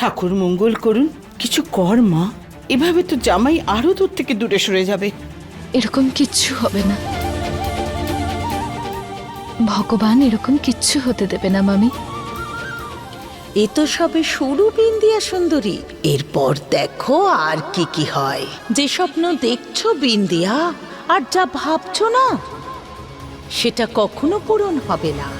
ঠাকুর মঙ্গল করুন। কিছু কর মা। এভাবে তো জামাই আরও দূর থেকে দূরে সরে যাবে। এরকম কিচ্ছু হবে না। ভগবান এরকম কিচ্ছু হতে দেবে না মামি। এ তো সবে শুরু বিন্দিয়া সুন্দরী। এরপর দেখো আর কি কি হয়। যে স্বপ্ন দেখছ বিন্দিয়া আর যা ভাবছ না সেটা কখনো পূরণ হবে না।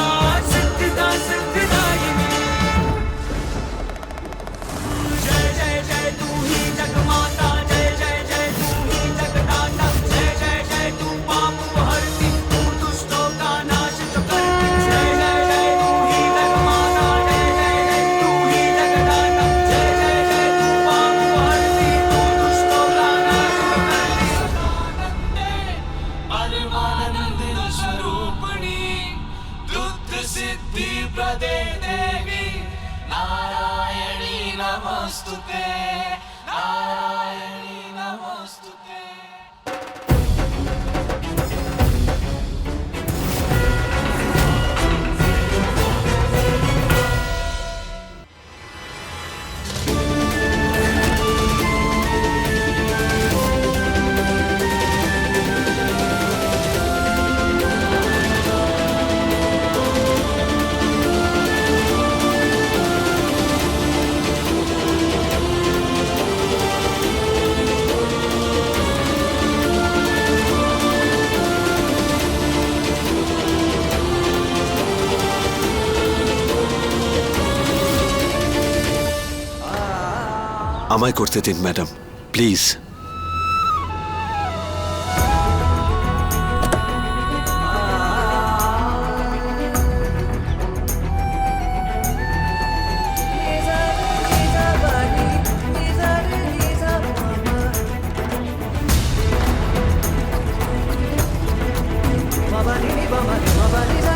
আমায় করতে দিন madam please Baba, baba.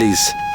please.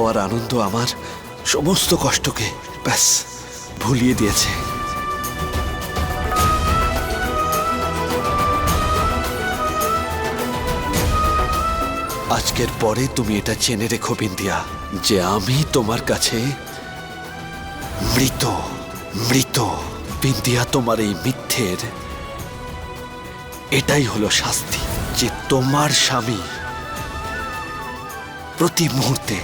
হওয়ার আনন্দ আমার সমস্ত কষ্টকে ব্যাস ভুলিয়ে দিয়েছে। আজকের পরে তুমি এটা জেনে রেখো বিন্দিয়া যে আমি তোমার কাছে মৃত মৃত। বিন্দিয়া তোমার এই মিথ্যের এটাই হলো শাস্তি, যে তোমার স্বামী প্রতি মুহূর্তে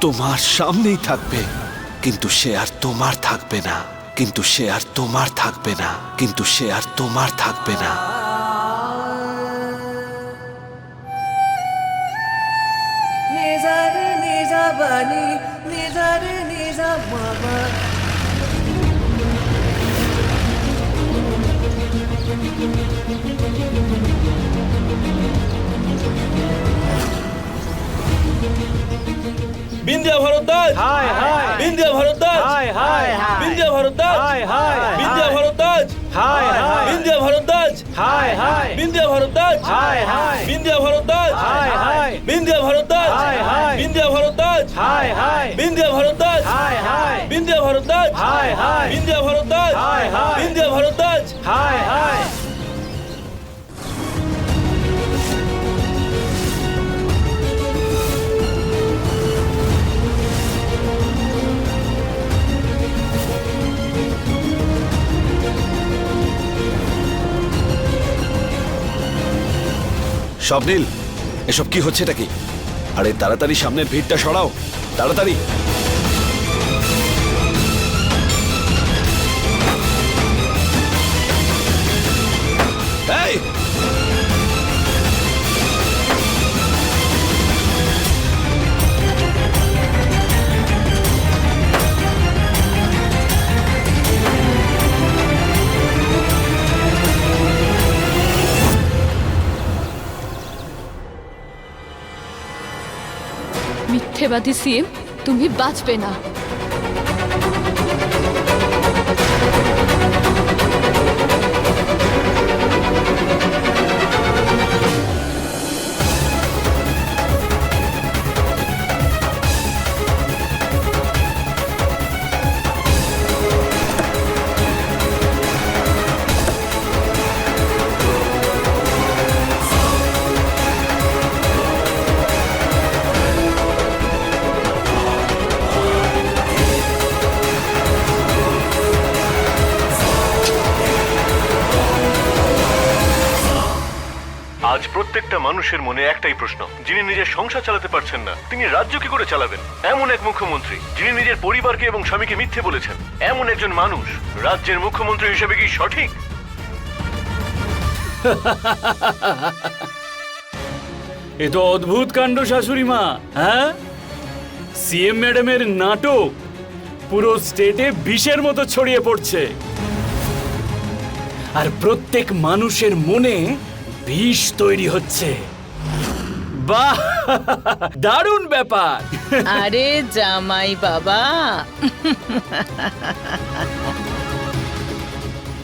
তোমার সামনেই থাকবে। কিন্তু সে আর তোমার থাকবে না। কিন্তু সে আর তোমার থাকবে না। কিন্তু সে আর তোমার থাকবে না। নিজার নিজা বানি নিজার নিজা বিন্দিয়া হায় হায় বিন্দিয়া হায় হায় বিন্দিয়া হায় হায় বিন্দিয়া হায় হায় বিন্দিয়া হায় হায় বিন্দিয়া হায় হায় বিন্দিয়া হায় হায় বিন্দিয়া হায় হায় বিন্দিয়া হায় হায় বিন্দিয়া হায় হায় বিন্দিয়া হায় হায় বিন্দিয়া হায় হায় বিন্দিয়া ভরদ্বাজ হায় স্বপ্নীল এসব কি হচ্ছে এটা কি? আরে তাড়াতাড়ি সামনের ভিড়টা সরাও। তাড়াতাড়ি। এই! মিথ্যেবাদী সিএম তুমি বাঁচবে না। মানুষের মনে একটাই প্রশ্ন, যিনি নিজের সংসার চালাতে পারছেন না, তিনি রাজ্য কি করে চালাবেন? এমন এক মুখ্যমন্ত্রী, যিনি নিজের পরিবারকে এবং স্বামীকে মিথ্যে বলেছেন। এমন একজন মানুষ, রাজ্যের মুখ্যমন্ত্রী হিসেবে কি সঠিক? এ তো অদ্ভুত কাণ্ড, শাশুড়ি মা হ্যাঁ? সিএম ম্যাডামের নাটক পুরো স্টেটে বিষের মতো ছড়িয়ে পড়ছে। আর প্রত্যেক মানুষের মনে বিষ তৈরি হচ্ছে। বাহ! দারুণ ব্যাপার। আরে জামাই বাবা।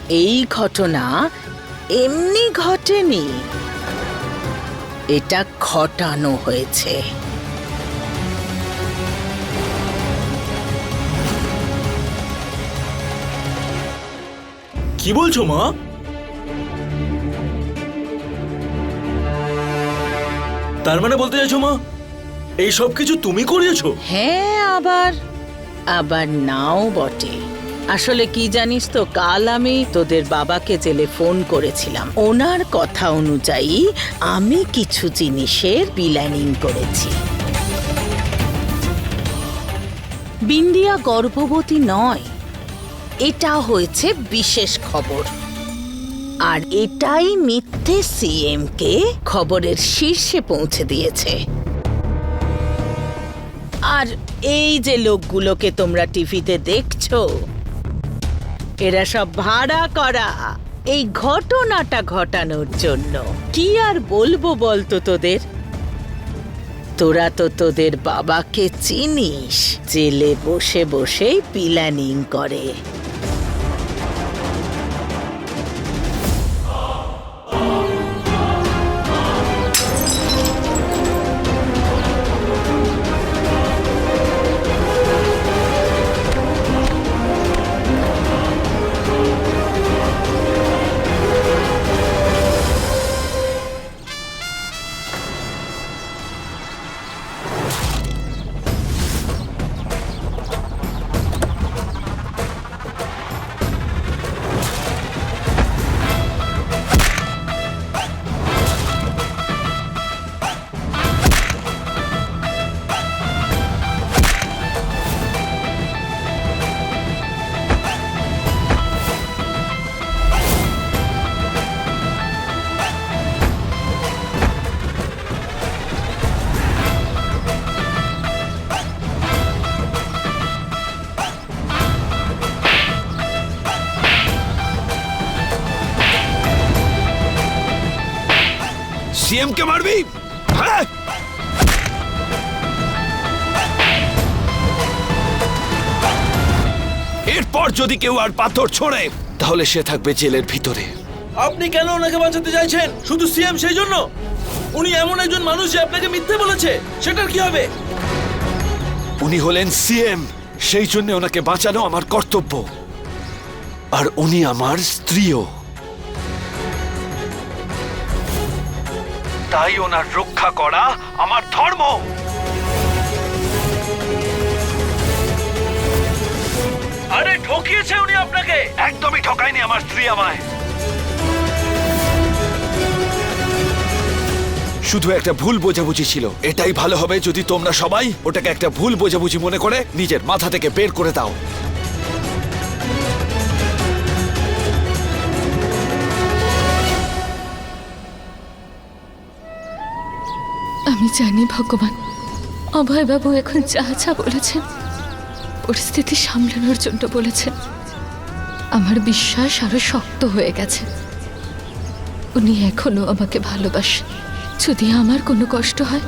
এই ঘটনা এমনি ঘটেনি। এটা ঘটানো হয়েছে। কি বলছো মা? তার মানে বলতে চাইছো, মা? এই সব কিছু তুমি করিয়েছো? হ্যাঁ আবার। আবার নাও বটে। আসলে কি জানিস তো, কাল আমি তোদের বাবাকে জেলে ফোন করেছিলাম। ওনার কথা অনুযায়ী আমি কিছু জিনিসের প্ল্যানিং করেছি। বিন্দিয়া গর্ভবতী নয়। এটা হয়েছে বিশেষ খবর। আর এটাই মিথ্যে সিএম কে খবরের শীর্ষে পৌঁছে দিয়েছে। আর এই যে লোকগুলোকে তোমরা টিভিতে দেখছ, এরা সব ভাড়া করা। এই ঘটনাটা ঘটানোর জন্য। কি আর বলব বলতো তোদের? তোরা তো তোদের বাবাকে চিনিস, জেলে বসে বসেই প্ল্যানিং করে। সিএম কে মারবি? হ্যাঁ। এরপর যদি কেউ আর পাথর ছোড়ে তাহলে সে থাকবে জেলের ভিতরে। আপনি কেন ওনাকে বাঁচাতে চাইছেন? শুধু সিএম সেই জন্য উনি এমন একজন মানুষ যে আপনাকে মিথ্যে বলেছে। সেটার কি হবে? উনি হলেন সিএম সেই জন্য ওনাকে বাঁচানো আমার কর্তব্য। আর উনি আমার স্ত্রীও। তাই ওনার রক্ষা করা আমার ধর্ম। আরে, ঠকিয়েছে উনি আপনাকে? একদমই ঠকায়নি আমার স্ত্রী আমায়। শুধু একটা ভুল বোঝাবুঝি ছিল। এটাই ভালো হবে যদি তোমরা সবাই ওটাকে একটা ভুল বোঝাবুঝি মনে করে নিজের মাথা থেকে বের করে দাও। আমি জানি, ভগবান। অভয়বাবু এখন যা যা বলেছেন, পরিস্থিতি সামলানোর জন্য বলেছেন। আমার বিশ্বাস আরও শক্ত হয়ে গেছে। উনি এখনও আমাকে ভালোবাসেন। যদি আমার কোনো কষ্ট হয়,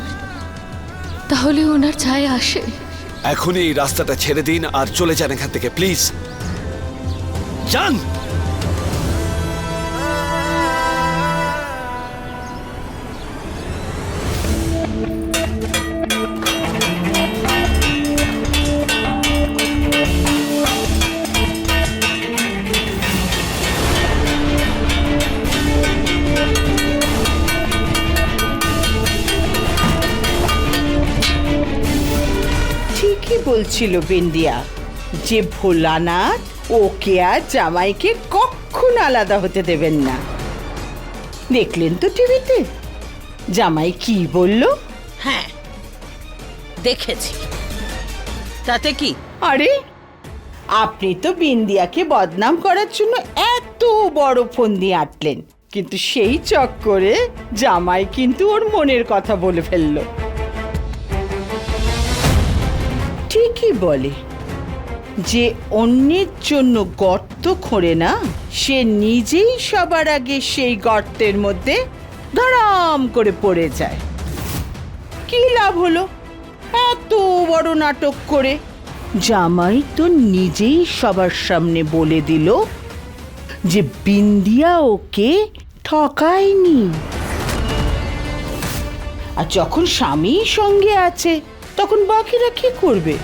তাহলে ওনার চায় আসে। এখনই এই রাস্তাটা ছেড়ে দিন আর চলে যান এখান থেকে, প্লিজ। যান! বলছিল বিন্দিয়া। যে ভোলানাথ ওকে আর জামাইকে কখন আলাদা হতে দেবেন না। দেখলেন তো টিভিতে? জামাই কি বলল? হ্যাঁ দেখেছি। তাতে কি? আরে আপনি তো বিন্দিয়াকে বদনাম করার জন্য এত বড় ফোন দিয়ে আটলেন। কিন্তু সেই চক্করে জামাই কিন্তু ওর মনের কথা বলে ফেলল। ঠিকই বলে? যে অন্যের জন্য গর্ত খোঁড়ে না, সে নিজেই সবার আগে সেই গর্তের মধ্যে ধরাম করে পড়ে যায়। কি লাভ হলো? এত বড় নাটক করে। জামাই তো নিজেই সবার সামনে বলে দিল যে বিন্দিয়া ওকে ঠকায়নি। আর যখন স্বামী সঙ্গে আছে, তখন বাকিরা কি করবে?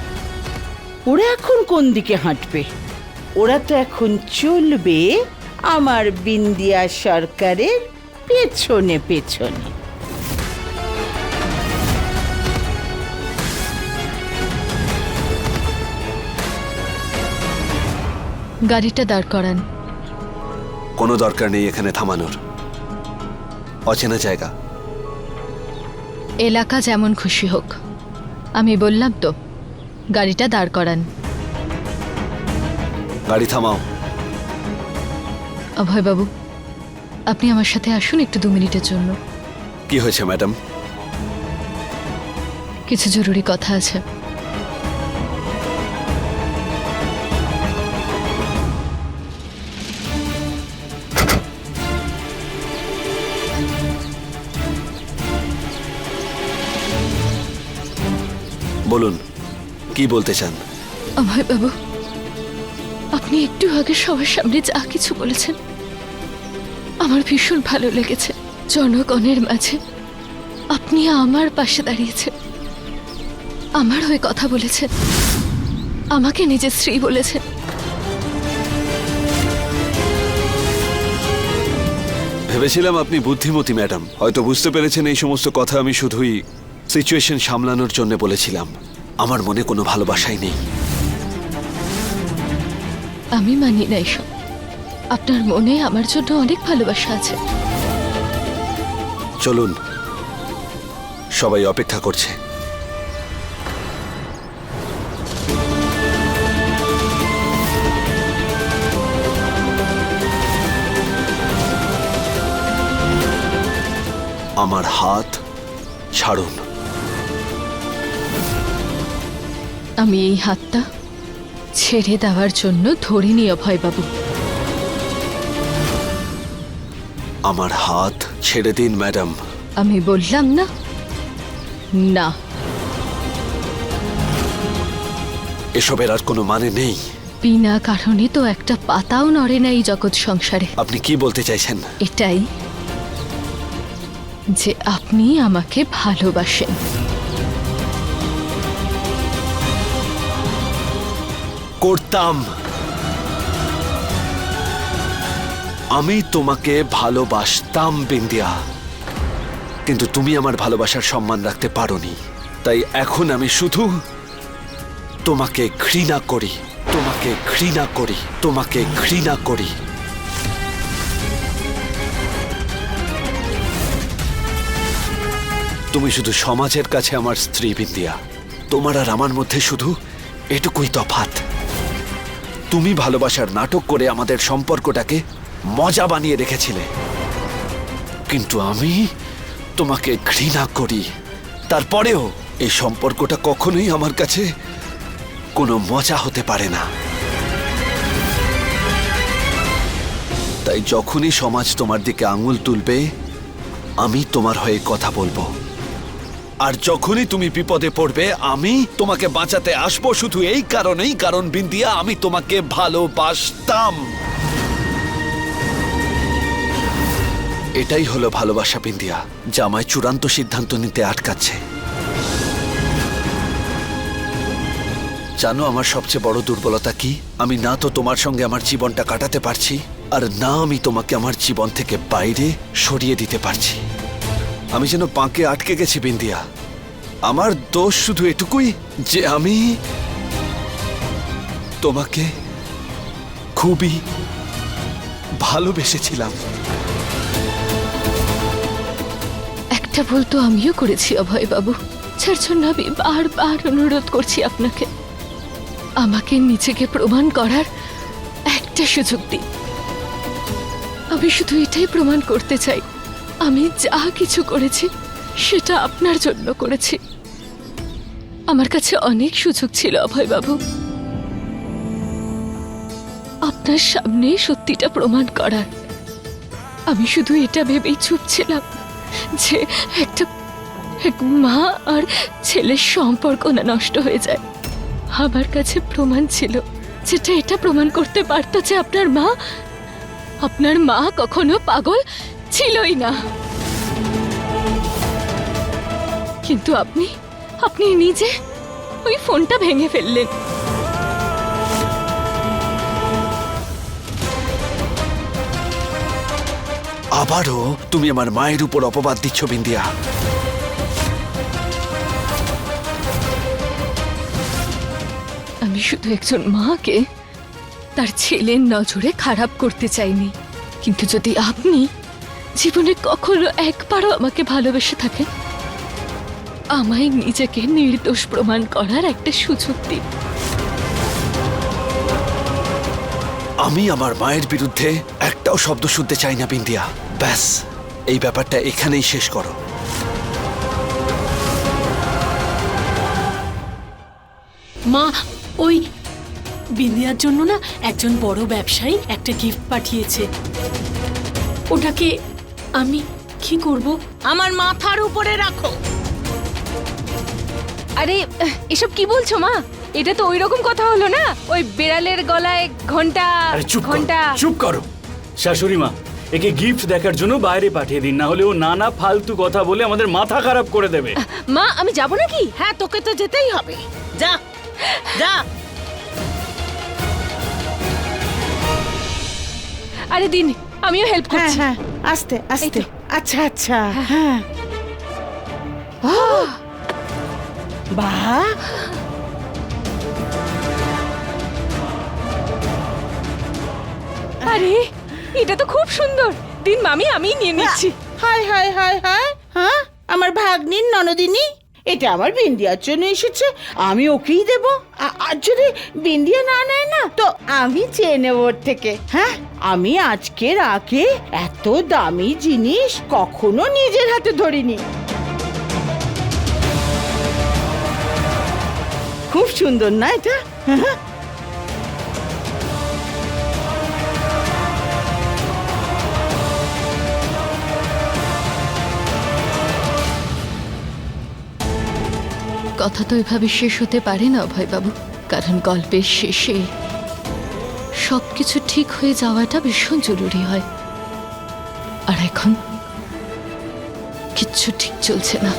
ওরা এখন কোন দিকে হাঁটবে? ওরা তো এখন চলবে আমার বিন্দিয়া সরকারের পেছনে পেছনে। গাড়িটা দাঁড় করান। কোনো দরকার নেই এখানে থামানোর। অচেনা জায়গা। এলাকা যেমন খুশি হোক। আমি বললাম তো গাড়িটা দাঁড় করান। গাড়ি থামাও। অভয়বাবু আপনি আমার সাথে আসুন একটু দু মিনিটের জন্য। কি হয়েছে ম্যাডাম? কিছু জরুরি কথা আছে। বলুন কি বলতে চান? অভয়বাবু আপনি একটু আগে সবার সামনে যা কিছু বলেছেন আমার ভীষণ ভালো লেগেছে। জনগণের মাঝে আপনি আমার পাশে দাঁড়িয়েছেন। আমার হয়ে কথা বলেছেন। আমাকে নিজের স্ত্রী বলেছেন। ভেবেছিলাম আপনি বুদ্ধিমতী ম্যাডাম। হয়তো বুঝতে পেরেছেন এই সমস্ত কথা আমি শুধুই সিচুয়েশন সামলানোর জন্য বলেছিলাম। আমার মনে কোনো ভালোবাসাই নেই। আমি মানি না এসব। আপনার মনে আমার জন্য অনেক ভালোবাসা আছে। চলুন সবাই অপেক্ষা করছে। আমার হাত ছাড়ুন। আমি এই হাতটা ছেড়ে দেওয়ার জন্য ধরিনি অভয়বাবু আমার হাত ছেড়ে দিন ম্যাডাম। আমি বললাম না? না। এসবের আর কোনো মানে নেই। বিনা কারণে তো একটা পাতাও নড়ে না এই জগৎ সংসারে। আপনি কি বলতে চাইছেন? এটাই যে আপনি আমাকে ভালোবাসেন। করতাম। আমি তোমাকে ভালোবাসতাম, বিন্দিয়া। কিন্তু তুমি আমার ভালোবাসার সম্মান রাখতে পারোনি। তাই এখন আমি শুধু তোমাকে ঘৃণা করি, তোমাকে ঘৃণা করি, তোমাকে ঘৃণা করি। তুমি শুধু সমাজের কাছে আমার স্ত্রী, বিন্দিয়া। তোমার আর আমার মধ্যে শুধু এটুকুই তফাত তুমি ভালোবাসার নাটক করে আমাদের সম্পর্কটাকে মজা বানিয়ে রেখেছিলে। কিন্তু আমি তোমাকে ঘৃণা করি। তারপরেও এই সম্পর্কটা কখনোই আমার কাছে কোনো মজা হতে পারে না। তাই যখনই সমাজ তোমার দিকে আঙুল তুলবে, আমি তোমার হয়ে কথা বলব। আর যখনই তুমি বিপদে পড়বে, আমি তোমাকে বাঁচাতে আসব। শুধু এই কারণেই, কারণ বিন্দিয়া, আমি তোমাকে ভালোবাসতাম। এটাই হলো ভালোবাসা বিন্দিয়া, যা আমায় চূড়ান্ত সিদ্ধান্ত নিতে আটকাচ্ছে। জানো আমার সবচেয়ে বড় দুর্বলতা কি? আমি না তো তোমার সঙ্গে আমার জীবনটা কাটাতে পারছি, আর না আমি তোমাকে আমার জীবন থেকে বাইরে সরিয়ে দিতে পারছি। আমি যেন পাঁকে আটকে গেছি, বিন্দিয়া। আমার দোষ শুধু এটুকুই যে আমি তোমাকে খুবই ভালোবেসেছিলাম। একটা ভুল তো আমিও করেছি অভয় বাবু যার আমি বারবার অনুরোধ করছি আপনাকে। আমাকে নিজেকে প্রমাণ করার একটা সুযোগ দিন। আমি শুধু এটাই প্রমাণ করতে চাই। আমি যা কিছু করেছি, সেটা আপনার জন্য করেছি। আমার কাছে অনেক সুযোগ ছিল অভয় বাবু আপনার সামনে সত্যিটা প্রমাণ করার। আমি শুধু এটা ভেবেই চুপ ছিলাম যে একটা, এক মা আর ছেলের সম্পর্ক না নষ্ট হয়ে যায়। আমার কাছে প্রমাণ ছিল যেটা এটা প্রমাণ করতে পারতো যে আপনার মা আপনার মা কখনো পাগল ছিলই না। কিন্তু আপনি আপনি নিজে ওই ফোনটা ভেঙে ফেললেন। আবারও তুমি আমার মায়ের উপর অপবাদ দিচ্ছ বিন্দিয়া। আমি শুধু একজন মাকে তার ছেলের নজরে খারাপ করতে চাইনি। কিন্তু যদি আপনি জীবনে কখনো একবারও আমাকে ভালোবেসে থাকেন আমায় নিজেকে নির্দোষ প্রমাণ করার একটা সুযোগ দিন। আমি আমার মায়ের বিরুদ্ধে একটাও শব্দ শুনতে চাই না বিন্দিয়া। ব্যাস এই ব্যাপারটা এখানেই শেষ করো। মা ওই বিন্দিয়ার জন্য না একজন বড় ব্যবসায়ী একটা গিফট পাঠিয়েছে। ওটাকে আমি কি করব? আমার মাথার উপরে রাখো। আরে এসব কি বলছো মা? এটা তো ওই রকম কথা হলো না? ওই বেড়ালের গলায় ঘণ্টা আরে চুপ করো ঘণ্টা। চুপ করো। শাশুড়ি মা একে গিফট দেখার জন্য বাইরে পাঠিয়ে দিন না হলে ও নানা ফালতু কথা বলে আমাদের মাথা খারাপ করে দেবে। মা আমি যাব নাকি? হ্যাঁ তোকে তো যেতেই হবে। যা যা। আরে দিন আমিও হেল্প হ্যাঁ করছি। হ্যাঁ আস্তে আস্তে। আচ্ছা আচ্ছা হ্যাঁ। ও বাহ আরে এটা তো খুব সুন্দর। দিন মামি আমি নিয়ে নিচ্ছি। Hi hi hi hi. হ্যাঁ? আমার ভাগ্নির ননদিনী? এটা আমার বিন্দিয়ার জন্য এসেছে, আমি ওকেই দেবো। আর যদি বিন্দিয়া না নেয় না, তো আমি চেয়ে নেব ওর থেকে হ্যাঁ? আমি আজকের আগে এত দামি জিনিস কখনো নিজের হাতে ধরিনি। খুব সুন্দর না এটা? হ্যাঁ। কথা তো এভাবে শেষ হতে পারে না অভয়বাবু। কারণ গল্পের শেষে সব কিছু ঠিক হয়ে যাওয়াটা ভীষণ জরুরি হয়। আর এখন কিচ্ছু ঠিক চলছে না।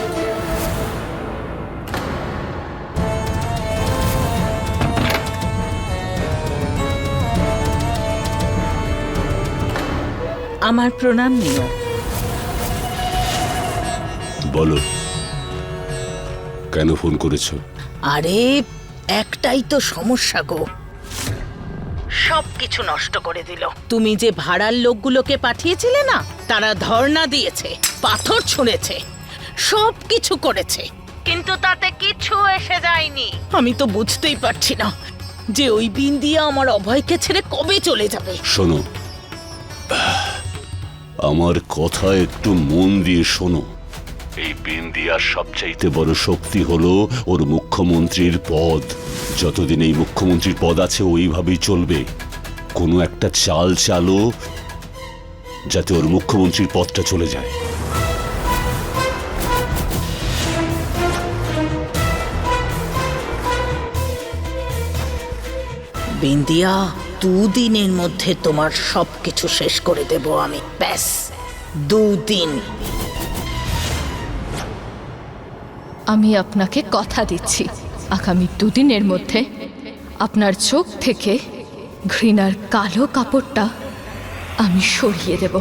আমার প্রণাম নিও বলো। কেন ফোন করেছ? আরে একটাই তো সমস্যা গো। সব কিছু নষ্ট করে দিল। তুমি যে ভাড়ার লোকগুলোকে পাঠিয়েছিলে না তারা ধর্ণা দিয়েছে পাথর ছুঁড়েছে সব কিছু করেছে। কিন্তু তাতে কিছু এসে যায়নি। আমি তো বুঝতেই পারছি না যে ওই বিন্দিয়া আমার অভয়কে ছেড়ে কবে চলে যাবে। শোনো আমার কথা একটু মন দিয়ে শোনো। এই বিন্দিয়ার সবচাইতে বড় শক্তি হলো ওর মুখ্যমন্ত্রীর পদ। যতদিন এই মুখ্যমন্ত্রীর পদ আছে, ওইভাবেই চলবে। কোনো একটা চাল চালো যাতে ওর মুখ্যমন্ত্রীর পদটা চলে যায়। বিন্দিয়া দুদিনের মধ্যে তোমার সবকিছু শেষ করে দেব আমি। ব্যাস, দুদিন। আমি আপনাকে কথা দিচ্ছি। আগামী দুদিনের মধ্যে আপনার চোখ থেকে ঘৃণার কালো কাপড়টা আমি সরিয়ে দেব।